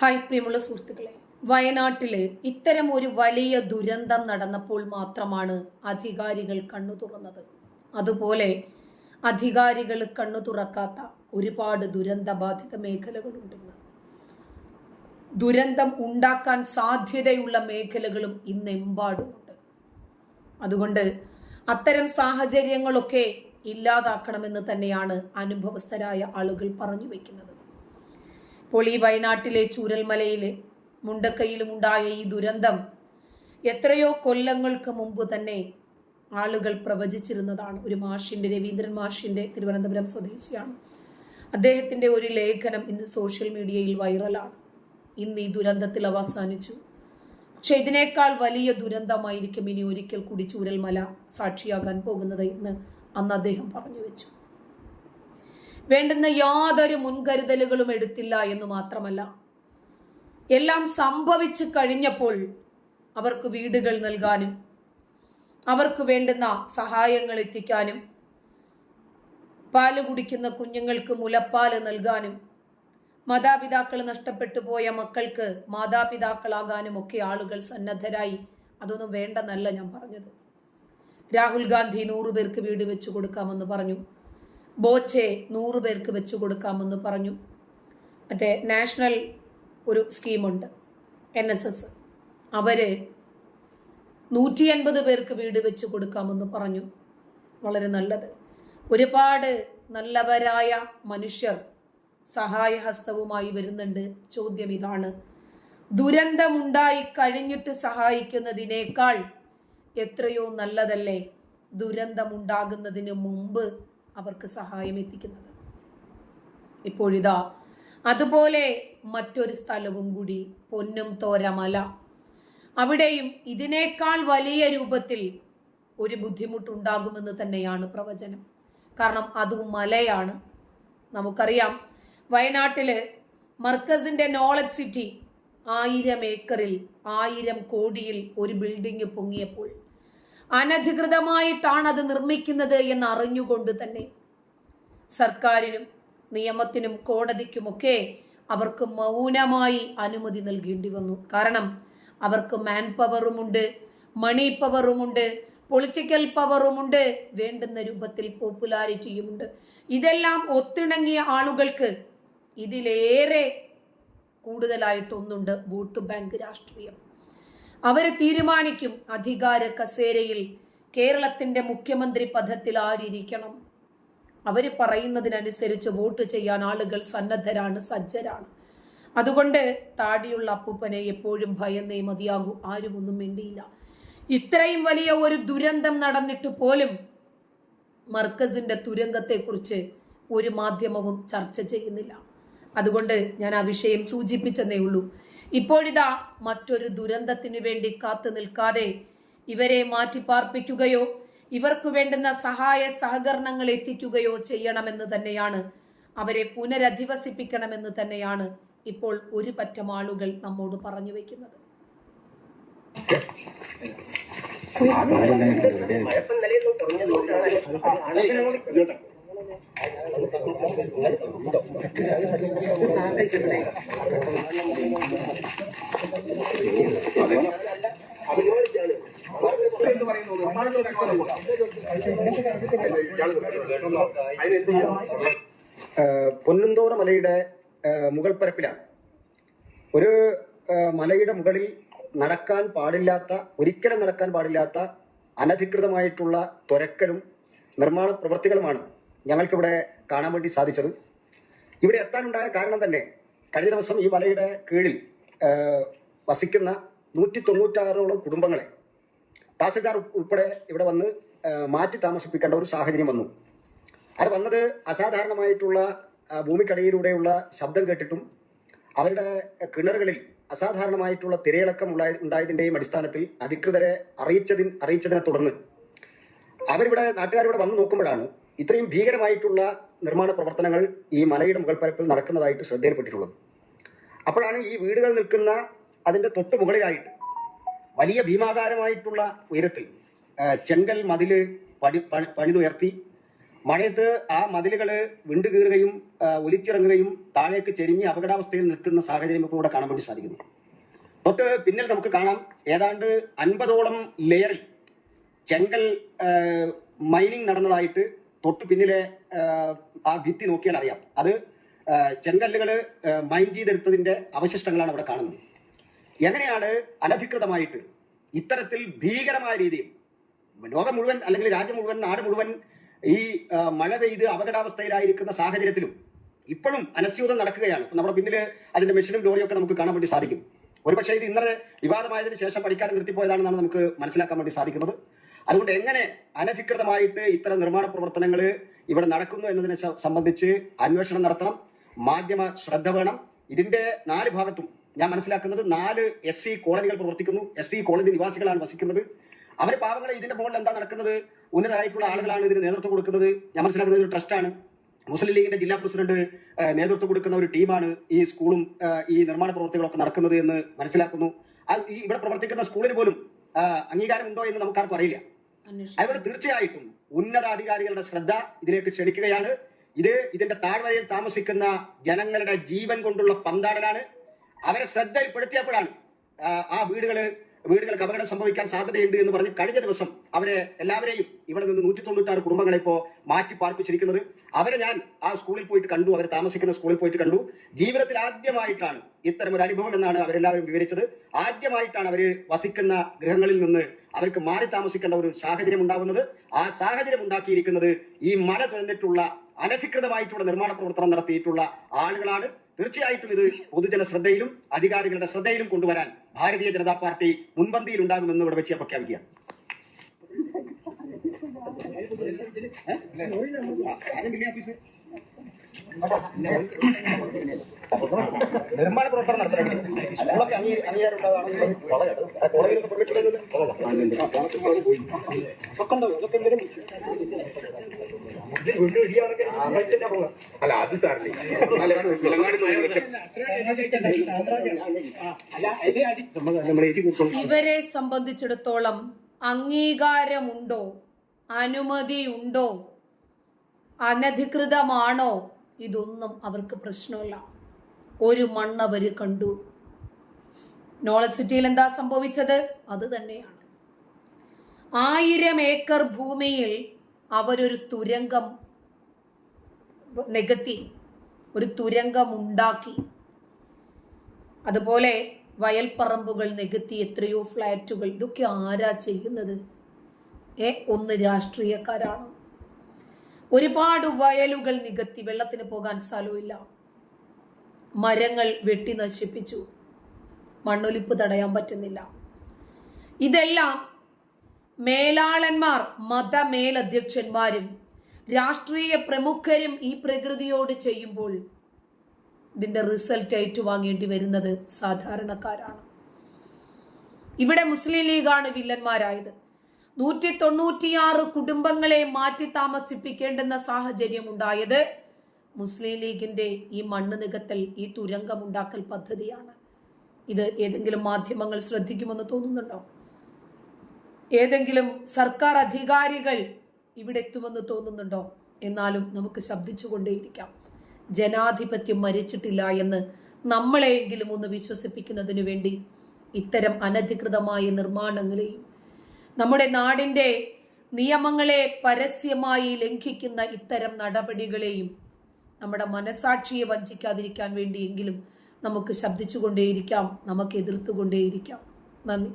Hi പ്രിയമുള്ള സുഹൃത്തുക്കളെ. വയനാട്ടിൽ ഇത്തരം ഒരു വലിയ ദുരന്തം നടന്നപ്പോൾ മാത്രമാണ് അധികാരികൾ കണ്ണു തുറന്നത്. അതുപോലെ അധികാരികൾ കണ്ണു തുറക്കാത്ത ഒരുപാട് ദുരന്ത ബാധിത മേഖലകളുണ്ടെന്ന്. ദുരന്തം ഉണ്ടാക്കാൻ സാധ്യതയുള്ള മേഖലകളും ഇന്നെമ്പാടുമുണ്ട്. അതുകൊണ്ട് അത്തരം സാഹചര്യങ്ങളൊക്കെ ഇല്ലാതാക്കണമെന്ന് തന്നെയാണ് അനുഭവസ്ഥരായ ആളുകൾ പറഞ്ഞു വെക്കുന്നത്. ഇപ്പോൾ ഈ വയനാട്ടിലെ ചൂരൽമലയിലെ മുണ്ടക്കയിലും ഉണ്ടായ ഈ ദുരന്തം എത്രയോ കൊല്ലങ്ങൾക്ക് മുമ്പ് തന്നെ ആളുകൾ പ്രവചിച്ചിരുന്നതാണ്. ഒരു മാഷിന്റെ രവീന്ദ്രൻ മാഷിന്റെ തിരുവനന്തപുരം സ്വദേശിയാണ്. അദ്ദേഹത്തിന്റെ ഒരു ലേഖനം ഇന്ന് സോഷ്യൽ മീഡിയയിൽ വൈറലാണ്. ഇന്ന് ഈ ദുരന്തത്തിൽ അവസാനിച്ചു. പക്ഷെ ഇതിനേക്കാൾ വലിയ ദുരന്തമായിരിക്കും ഇനി ഒരിക്കൽ കൂടി ചൂരൽമല സാക്ഷിയാകാൻ പോകുന്നത് എന്ന് അന്ന് അദ്ദേഹം പറഞ്ഞു വെച്ചു. വേണ്ടുന്ന യാതൊരു മുൻകരുതലുകളും എടുത്തില്ല എന്ന് മാത്രമല്ല. എല്ലാം സംഭവിച്ചു കഴിഞ്ഞപ്പോൾ അവർക്ക് വീടുകൾ നൽകാനും അവർക്ക് വേണ്ടുന്ന സഹായങ്ങൾ എത്തിക്കാനും പാൽ കുടിക്കുന്ന കുഞ്ഞുങ്ങൾക്ക് മുലപ്പാൽ നൽകാനും മാതാപിതാക്കൾ നഷ്ടപ്പെട്ടു പോയ മക്കൾക്ക് മാതാപിതാക്കളാകാനും ഒക്കെ ആളുകൾ സന്നദ്ധരായി. അതൊന്നും വേണ്ടെന്നല്ല ഞാൻ പറഞ്ഞത്. രാഹുൽ ഗാന്ധി നൂറു പേർക്ക് വീട് വെച്ചു കൊടുക്കാമെന്ന് പറഞ്ഞു. ബോച്ചെ നൂറു പേർക്ക് വെച്ചു കൊടുക്കാമെന്ന് പറഞ്ഞു. മറ്റേ നാഷണൽ ഒരു സ്കീമുണ്ട് എൻ എസ് എസ്. അവർ നൂറ്റി അൻപത് പേർക്ക് വീട് വെച്ച് കൊടുക്കാമെന്ന് പറഞ്ഞു. വളരെ നല്ലത്. ഒരുപാട് നല്ലവരായ മനുഷ്യർ സഹായഹസ്തവുമായി വരുന്നുണ്ട്. ചോദ്യം ഇതാണ്. ദുരന്തമുണ്ടായി കഴിഞ്ഞിട്ട് സഹായിക്കുന്നതിനേക്കാൾ എത്രയോ നല്ലതല്ലേ ദുരന്തമുണ്ടാകുന്നതിന് മുമ്പ് അവർക്ക് സഹായം എത്തിക്കുന്നത്. ഇപ്പോഴിതാ അതുപോലെ മറ്റൊരു സ്ഥലവും കൂടി പൊന്നും തോരമല. അവിടെയും ഇതിനേക്കാൾ വലിയ രൂപത്തിൽ ഒരു ബുദ്ധിമുട്ടുണ്ടാകുമെന്ന് തന്നെയാണ് പ്രവചനം. കാരണം അതും മലയാണ്. നമുക്കറിയാം വയനാട്ടിൽ മർക്കസിന്റെ നോളജ് സിറ്റി ആയിരം ഏക്കറിൽ ആയിരം കോടിയിൽ ഒരു ബിൽഡിംഗ് പൊങ്ങിയപ്പോൾ അനധികൃതമായിട്ടാണ് അത് നിർമ്മിക്കുന്നത് എന്ന് അറിഞ്ഞുകൊണ്ട് തന്നെ സർക്കാരിനും നിയമത്തിനും കോടതിക്കുമൊക്കെ അവർക്ക് മൗനമായി അനുമതി നൽകേണ്ടി വന്നു. കാരണം അവർക്ക് മാൻ പവറുമുണ്ട് മണി പവറുമുണ്ട് പൊളിറ്റിക്കൽ പവറുമുണ്ട് വേണ്ടുന്ന രൂപത്തിൽ പോപ്പുലാരിറ്റിയുമുണ്ട്. ഇതെല്ലാം ഒത്തിണങ്ങിയ ആളുകൾക്ക് ഇതിലേറെ കൂടുതലായിട്ടൊന്നുണ്ട് വോട്ട് ബാങ്ക് രാഷ്ട്രീയം. അവർ തീരുമാനിക്കും അധികാര കസേരയിൽ കേരളത്തിന്റെ മുഖ്യമന്ത്രി പദത്തിൽ ആരിയിരിക്കണം. അവർ പറയുന്നതിനനുസരിച്ച് വോട്ട് ചെയ്യാൻ ആളുകൾ സന്നദ്ധരാണ് സജ്ജരാണ്. അതുകൊണ്ട് താടിയുള്ള അപ്പൂപ്പനെ എപ്പോഴും ഭയന്നേ മതിയാകൂ ആരും ഒന്നും മിണ്ടിയില്ല. ഇത്രയും വലിയ ഒരു ദുരന്തം നടന്നിട്ട് പോലും മർക്കസിന്റെ തുരങ്കത്തെക്കുറിച്ച് ഒരു മാധ്യമവും ചർച്ച ചെയ്യുന്നില്ല. അതുകൊണ്ട് ഞാൻ ആ വിഷയം സൂചിപ്പിച്ചെന്നേ ഉള്ളൂ. ഇപ്പോഴിതാ മറ്റൊരു ദുരന്തത്തിനു വേണ്ടി കാത്തു നിൽക്കാതെ ഇവരെ മാറ്റിപ്പാർപ്പിക്കുകയോ ഇവർക്ക് വേണ്ടുന്ന സഹായ സഹകരണങ്ങൾ എത്തിക്കുകയോ ചെയ്യണമെന്ന് തന്നെയാണ്. അവരെ പുനരധിവസിപ്പിക്കണമെന്ന് തന്നെയാണ് ഇപ്പോൾ ഒരു പറ്റം ആളുകൾ നമ്മോട് പറഞ്ഞു വെക്കുന്നത്. പൊന്നുന്തോറ മലയുടെ മുകൾ പരപ്പിലാണ്. ഒരു മലയുടെ മുകളിൽ നടക്കാൻ പാടില്ലാത്ത ഒരിക്കലും നടക്കാൻ പാടില്ലാത്ത അനധികൃതമായിട്ടുള്ള തുരക്കലും നിർമ്മാണ പ്രവൃത്തികളുമാണ് ഞങ്ങൾക്കിവിടെ കാണാൻ വേണ്ടി സാധിച്ചത് ഇവിടെ എത്താനുണ്ടായ കാരണം തന്നെ കഴിഞ്ഞ ദിവസം ഈ മലയുടെ കീഴിൽ വസിക്കുന്ന നൂറ്റി തൊണ്ണൂറ്റാറോളം കുടുംബങ്ങളെ തഹസിൽദാർ ഉൾപ്പെടെ ഇവിടെ വന്ന് മാറ്റി താമസിപ്പിക്കേണ്ട ഒരു സാഹചര്യം വന്നു. അത് വന്നത് അസാധാരണമായിട്ടുള്ള ഭൂമിക്കടയിലൂടെയുള്ള ശബ്ദം കേട്ടിട്ടും അവരുടെ കിണറുകളിൽ അസാധാരണമായിട്ടുള്ള തിരയിളക്കം ഉണ്ടായ- ഉണ്ടായതിന്റെയും അടിസ്ഥാനത്തിൽ അധികൃതരെ അറിയിച്ചതിൻ അറിയിച്ചതിനെ തുടർന്ന് അവരിവിടെ നാട്ടുകാരിവിടെ വന്നു നോക്കുമ്പോഴാണ് ഇത്രയും ഭീകരമായിട്ടുള്ള നിർമ്മാണ പ്രവർത്തനങ്ങൾ ഈ മലയുടെ മുകൾ പരപ്പിൽ നടക്കുന്നതായിട്ട് ശ്രദ്ധയിൽപ്പെട്ടിട്ടുള്ളത്. അപ്പോഴാണ് ഈ വീടുകൾ നിൽക്കുന്ന അതിന്റെ തൊട്ട് മുകളിലായിട്ട് വലിയ ഭീമാകാരമായിട്ടുള്ള ഉയരത്തിൽ ചെങ്കൽ മതിൽ പടി പണി- പണിതുയർത്തി മഴയത്ത് ആ മതിലുകൾ വിണ്ടു കീറുകയും ഒലിച്ചിറങ്ങുകയും താഴേക്ക് ചെരിഞ്ഞ് അപകടാവസ്ഥയിൽ നിൽക്കുന്ന സാഹചര്യം ഇപ്പോൾ ഇവിടെ കാണാൻ വേണ്ടി സാധിക്കുന്നു. തൊട്ട് പിന്നിൽ നമുക്ക് കാണാം ഏതാണ്ട് അൻപതോളം ലെയറിൽ ചെങ്കൽ മൈനിങ് നടന്നതായിട്ട് തൊട്ട് പിന്നിലെ ആ, ഭിത്തി നോക്കിയാൽ അറിയാം അത് ചെങ്കല്ലുകൾ മൈൻ ചെയ്തെടുത്തതിന്റെ അവശിഷ്ടങ്ങളാണ് അവിടെ കാണുന്നത്. എങ്ങനെയാണ് അനധികൃതമായിട്ട് ഇത്തരത്തിൽ ഭീകരമായ രീതിയിൽ ലോകം മുഴുവൻ അല്ലെങ്കിൽ രാജ്യം മുഴുവൻ നാട് മുഴുവൻ ഈ മഴ പെയ്ത് അപകടാവസ്ഥയിലായിരിക്കുന്ന സാഹചര്യത്തിലും ഇപ്പോഴും അനസ്യൂതം നടക്കുകയാണ്. നമ്മുടെ പിന്നിൽ അതിന്റെ മെഷീനും ലോറിയും ഒക്കെ നമുക്ക് കാണാൻ വേണ്ടി സാധിക്കും. ഒരുപക്ഷെ ഇത് ഇന്നലെ വിവാദമായതിനു ശേഷം പഠിക്കാൻ നിർത്തിപ്പോയതാണെന്നാണ് നമുക്ക് മനസ്സിലാക്കാൻ വേണ്ടി സാധിക്കുന്നത്. അതുകൊണ്ട് എങ്ങനെ അനധികൃതമായിട്ട് ഇത്തരം നിർമ്മാണ പ്രവർത്തനങ്ങൾ ഇവിടെ നടക്കുന്നു എന്നതിനെ സംബന്ധിച്ച് അന്വേഷണം നടത്തണം. മാധ്യമ ശ്രദ്ധ വേണം. ഇതിന്റെ നാല് ഭാഗത്തും ഞാൻ മനസ്സിലാക്കുന്നത് നാല് എസ് സി കോളനികൾ പ്രവർത്തിക്കുന്നു. എസ് സി കോളനി നിവാസികളാണ് വസിക്കുന്നത്. അവർ പാവങ്ങളെ ഇതിന്റെ മുകളിൽ എന്താ നടക്കുന്നത്? ഉന്നതരായിട്ടുള്ള ആളുകളാണ് ഇതിന് നേതൃത്വം കൊടുക്കുന്നത്. ഞാൻ മനസ്സിലാക്കുന്നത് ഒരു ട്രസ്റ്റാണ് മുസ്ലിം ലീഗിന്റെ ജില്ലാ പ്രസിഡന്റ് നേതൃത്വം കൊടുക്കുന്ന ഒരു ടീമാണ് ഈ സ്കൂളും ഈ നിർമ്മാണ പ്രവർത്തികളൊക്കെ നടക്കുന്നത് എന്ന് മനസ്സിലാക്കുന്നു. ഇവിടെ പ്രവർത്തിക്കുന്ന സ്കൂളിന് പോലും അംഗീകാരമുണ്ടോ എന്ന് നമുക്കാർക്കും അറിയില്ല. അതുകൊണ്ട് തീർച്ചയായിട്ടും ഉന്നതാധികാരികളുടെ ശ്രദ്ധ ഇതിലേക്ക് ക്ഷണിക്കുകയാണ്. ഇത് ഇതിന്റെ താഴ്വരയിൽ താമസിക്കുന്ന ജനങ്ങളുടെ ജീവൻ കൊണ്ടുള്ള പന്താടലാണ്. അവരെ ശ്രദ്ധയിൽപ്പെടുത്തിയപ്പോഴാണ് ആ വീടുകൾ വീടുകൾക്ക് അപകടം സംഭവിക്കാൻ സാധ്യതയുണ്ട് എന്ന് പറഞ്ഞ് കഴിഞ്ഞ ദിവസം അവരെ എല്ലാവരെയും ഇവിടെ നിന്ന് നൂറ്റി തൊണ്ണൂറ്റാറ് കുടുംബങ്ങളെ ഇപ്പോ മാറ്റി പാർപ്പിച്ചിരിക്കുന്നത്. അവരെ ഞാൻ ആ സ്കൂളിൽ പോയിട്ട് കണ്ടു. അവരെ താമസിക്കുന്ന സ്കൂളിൽ പോയിട്ട് കണ്ടു. ജീവിതത്തിൽ ആദ്യമായിട്ടാണ് ഇത്തരം ഒരു അനുഭവം എന്നാണ് അവരെല്ലാവരും വിവരിച്ചത്. ആദ്യമായിട്ടാണ് അവർ വസിക്കുന്ന ഗൃഹങ്ങളിൽ നിന്ന് അവർക്ക് മാറി താമസിക്കേണ്ട ഒരു സാഹചര്യം ഉണ്ടാകുന്നത്. ആ സാഹചര്യം ഉണ്ടാക്കിയിരിക്കുന്നത് ഈ മല തുറന്നിട്ടുള്ള അനധികൃതമായിട്ടുള്ള നിർമ്മാണ പ്രവർത്തനം നടത്തിയിട്ടുള്ള ആളുകളാണ്. തീർച്ചയായിട്ടും ഇത് പൊതുജന ശ്രദ്ധയിലും അധികാരികളുടെ ശ്രദ്ധയിലും കൊണ്ടുവരാൻ ഭാരതീയ ജനതാ പാർട്ടി മുൻപന്തിയിൽ ഉണ്ടാകുമെന്ന് ഇവിടെ വെച്ച് പ്രഖ്യാപിക്കുക പ്രഖ്യാപിക്കുകയാണ് നിർമ്മാണ പ്രവർത്തനം നടത്തണം സ്കൂളൊക്കെ കോളേജിലൊക്കെ പെർമിറ്റ് അല്ല അത് ഇവരെ സംബന്ധിച്ചിടത്തോളം അംഗീകാരമുണ്ടോ? അനുമതിയുണ്ടോ? അനധികൃതമാണോ? ഇതൊന്നും അവർക്ക് പ്രശ്നമല്ല. ഒരു മണ്ണ് അവർ കണ്ടു നോളജ് സിറ്റിയിൽ എന്താ സംഭവിച്ചത്? അത് തന്നെയാണ്. ആയിരം ഏക്കർ ഭൂമിയിൽ അവരൊരു തുരങ്കം നികത്തി ഒരു തുരങ്കം ഉണ്ടാക്കി അതുപോലെ വയൽപ്പറമ്പുകൾ നികത്തി എത്രയോ ഫ്ലാറ്റുകൾ. ഇതൊക്കെ ആരാ ചെയ്യുന്നത്? ഏ ഒന്ന് രാഷ്ട്രീയക്കാരാണ്? ഒരുപാട് വയലുകൾ നികത്തി വെള്ളത്തിന് പോകാൻ സ്ഥലമില്ല മരങ്ങൾ വെട്ടി നശിപ്പിച്ചു. മണ്ണൊലിപ്പ് തടയാൻ പറ്റുന്നില്ല. ഇതെല്ലാം മേലാളന്മാർ മതമേലധ്യക്ഷന്മാരും രാഷ്ട്രീയ പ്രമുഖരും ഈ പ്രകൃതിയോട് ചെയ്യുമ്പോൾ ഇതിന്റെ റിസൾട്ട് ഏറ്റുവാങ്ങേണ്ടി വരുന്നത് സാധാരണക്കാരാണ്. ഇവിടെ മുസ്ലിം ലീഗാണ് വില്ലന്മാരായത്. നൂറ്റി തൊണ്ണൂറ്റിയാറ് കുടുംബങ്ങളെ മാറ്റി താമസിപ്പിക്കേണ്ടുന്ന സാഹചര്യം ഉണ്ടായത് മുസ്ലിം ലീഗിന്റെ ഈ മണ്ണ് നികത്തൽ ഈ തുരങ്കമുണ്ടാക്കൽ പദ്ധതിയാണ്. ഇത് ഏതെങ്കിലും മാധ്യമങ്ങൾ ശ്രദ്ധിക്കുമെന്ന് തോന്നുന്നുണ്ടോ? ഏതെങ്കിലും സർക്കാർ അധികാരികൾ ഇവിടെ എത്തുമെന്ന് തോന്നുന്നുണ്ടോ? എന്നാലും നമുക്ക് ശബ്ദിച്ചുകൊണ്ടേയിരിക്കാം. ജനാധിപത്യം മരിച്ചിട്ടില്ല എന്ന് നമ്മളെയെങ്കിലും ഒന്ന് വിശ്വസിപ്പിക്കുന്നതിനു വേണ്ടി ഇത്തരം അനധികൃതമായ നിർമ്മാണങ്ങളെയും നമ്മുടെ നാടിന്റെ നിയമങ്ങളെ പരസ്യമായി ലംഘിക്കുന്ന ഇത്തരം നടപടികളെയും നമ്മുടെ മനസാക്ഷിയെ വഞ്ചിക്കാതിരിക്കാൻ വേണ്ടിയെങ്കിലും നമുക്ക് ശബ്ദിച്ചുകൊണ്ടേയിരിക്കാം നമുക്ക് എതിർത്തുകൊണ്ടേയിരിക്കാം. നന്ദി.